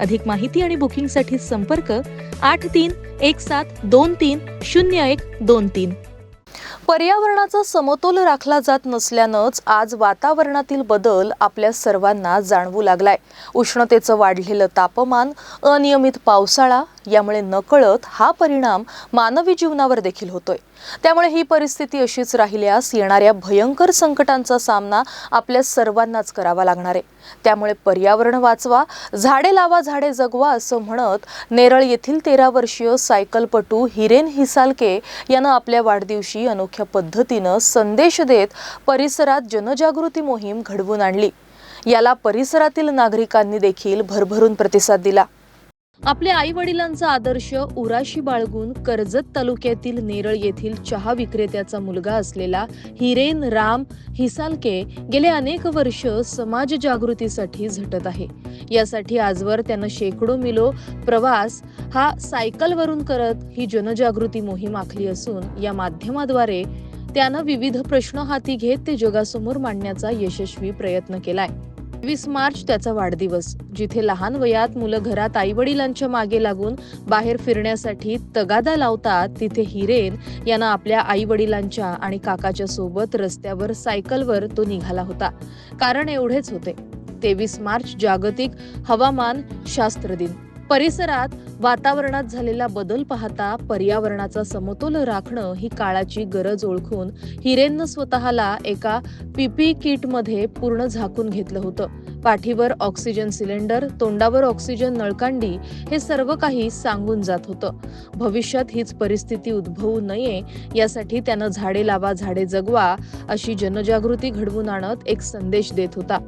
अधिक माहिती आणि बुकिंगसाठी संपर्क आठ तीन एक सात दोन तीन शून्य एक दोन तीन. पर्यावरणाचा समतोल राखला जात नसल्यानंच आज वातावरणातील बदल आपल्या सर्वांना जाणवू लागलाय. उष्णतेचं वाढलेलं तापमान अनियमित पावसाळा यामुळे नकळत हा परिणाम मानवी जीवनावर देखील होतोय. त्यामुळे ही परिस्थिती अशीच राहिल्यास येणाऱ्या भयंकर संकटांचा सामना आपल्या सर्वांनाच करावा लागणार आहे. त्यामुळे पर्यावरण वाचवा झाडे लावा झाडे जगवा असं म्हणत नेरळ येथील तेरा वर्षीय सायकलपटू हिरेन हिसालके यानं आपल्या वाढदिवशी अनोख्या पद्धतीनं संदेश देत परिसरात जनजागृती मोहीम घडवून आणली. याला परिसरातील नागरिकांनी देखील भरभरून प्रतिसाद दिला. आपल्या आई वडिलांचा आदर्श उराशी बाळगून कर्जत तालुक्यातील नेरळ येथील चहा विक्रेत्याचा मुलगा असलेला हिरेन राम हिसालके गेले अनेक वर्ष समाज जागृतीसाठी झटत आहे. यासाठी आजवर त्यानं शेकडो मिलो प्रवास हा सायकलवरून करत ही जनजागृती मोहीम आखली असून या माध्यमाद्वारे त्यानं विविध प्रश्न हाती घेत ते जगासमोर मांडण्याचा यशस्वी प्रयत्न केलाय. वीस मार्च त्याचा वाढदिवस. जिथे लहान वयात मुलं घरात आई वडिलांच्या मागे लागून बाहेर फिरण्यासाठी तगादा लावतात तिथे हिरेन यानं आपल्या आई वडिलांच्या आणि काकाच्या सोबत रस्त्यावर सायकलवर तो निघाला होता. कारण एवढेच होते. तेवीस मार्च जागतिक हवामान शास्त्र दिन. परिसरात वातावरणात झालेला बदल पाहता पर्यावरणाचा समतोल राखणं ही काळाची गरज ओळखून हिरेननं स्वतःला एका पीपी किटमध्ये पूर्ण झाकून घेतलं होतं. पाठीवर ऑक्सिजन सिलेंडर तोंडावर ऑक्सिजन नळकांडी हे सर्व काही सांगून जात होतं. भविष्यात हीच परिस्थिती उद्भवू नये यासाठी त्यानं झाडे लावा झाडे जगवा अशी जनजागृती घडवून आणत एक संदेश देत होता.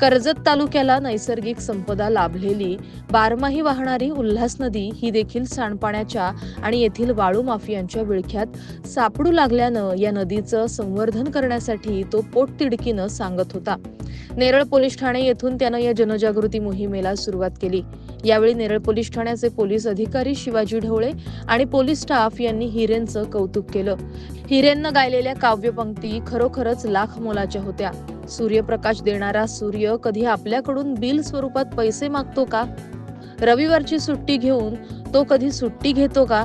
कर्जत तालुक्याला नैसर्गिक संपदा लाभलेली बारमाही वाहणारी उल्हास नदी ही देखील सांडपाण्याच्या आणि येथील वाळू माफियांच्या विळख्यात सापडू लागल्यानं या नदीचं संवर्धन करण्यासाठी तो पोटतिडकीनं सांगत होता. नेरळ पोलीस ठाणे येथून त्यानं या जनजागृती मोहिमेला सुरुवात केली. यावेळी नेरळ पोलीस ठाण्याचे पोलीस अधिकारी शिवाजी ढवळे आणि पोलीस स्टाफ यांनी हिरेनचं कौतुक केलं. हिरेननं गायलेल्या काव्यपंक्ती खरोखरच लाख मोलाच्या होत्या. सूर्यप्रकाश देणारा सूर्य कधी आपल्याकडून बिल स्वरूपात पैसे मागतो का? रविवारची सुट्टी घेऊन तो कधी सुट्टी घेतो का?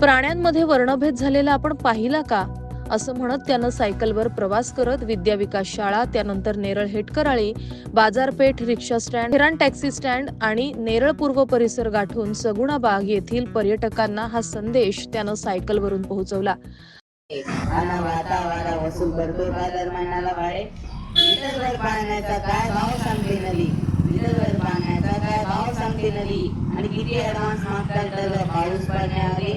प्राण्यांमध्ये वर्णभेद झालेला आपण पाहिला का? असं म्हणत त्यानं सायकलवर प्रवास करत विद्याविकास शाळा त्यानंतर नेरळ हेटकराळी बाजारपेठ रिक्षा स्टँड हिराण टॅक्सी स्टँड आणि नेरळ पूर्व परिसर गाठून सगुणाबाग येथील पर्यटकांना हा संदेश त्यानं सायकलवरून पोहोचवला. आणि पाण्याचा काय भाव सांगते नली लिटरवर पाण्याचा काय भाव सांगते नली आणि किती ऍडव्हान्स मागतात तर पाऊस पडण्याआधी?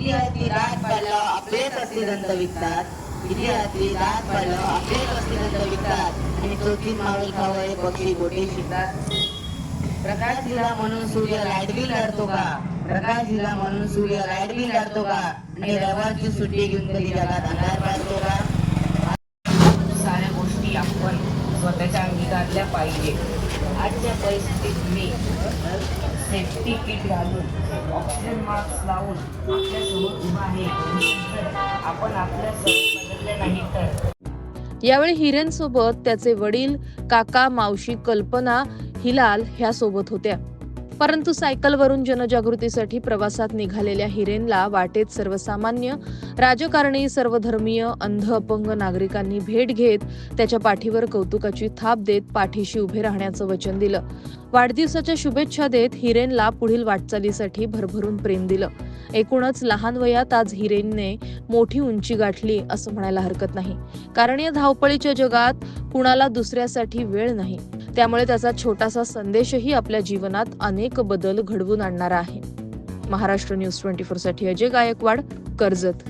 किती हत्ती रात पडल्यावर आपलेच दंत विकतात. किती हत्ती रात पडल्यावर आपलेच दंत विकतात. आणि चौथीत मावळ खावळे पक्षी गोटे शिकतात. प्रकाश दिला म्हणून सूर्य लाइट बिल का? प्रकाश दिला म्हणून सूर्य लाइट बिल का? आणि रविवारची सुट्टी घेऊन कधी जगात अंधार पाडतो का? साऱ्या गोष्टी आपण स्वतःच्या अंगीकारल्या पाहिजे. आजच्या परिस्थितीत मी सेफ्टी किट घालून ऑक्सिजन मास्क लावून आपल्यासमोर उभा आहे. जर आपण आपल्या सवयी बदलल्या नाही तर. यावेळी हिरेन सोबत त्याचे वडील काका मावशी कल्पना हिलाल ह्या सोबत होत्या. परंतु सायकलवरून जनजागृतीसाठी प्रवासात निघालेल्या हिरेनला वाटेत सर्वसामान्य राजकारणी सर्वधर्मीय अंध अपंग नागरिकांनी भेट घेत त्याच्या पाठीवर कौतुकाची थाप देत पाठीशी उभे राहण्याचं वचन दिलं. वाढदिवसाच्या शुभेच्छा देत हिरेनला पुढील वाटचालीसाठी भरभरून प्रेम दिलं. एकूणच लहान वयात आज हिरेनने मोठी उंची गाठली असं म्हणायला हरकत नाही. कारण या धावपळीच्या जगात कुणाला दुसऱ्यासाठी वेळ नाही. त्यामुळे त्याचा छोटासा संदेशही आपल्या जीवनात अनेक बदल घडवून आणणारा आहे. महाराष्ट्र न्यूज ट्वेंटी फोरसाठी अजय गायकवाड कर्जत.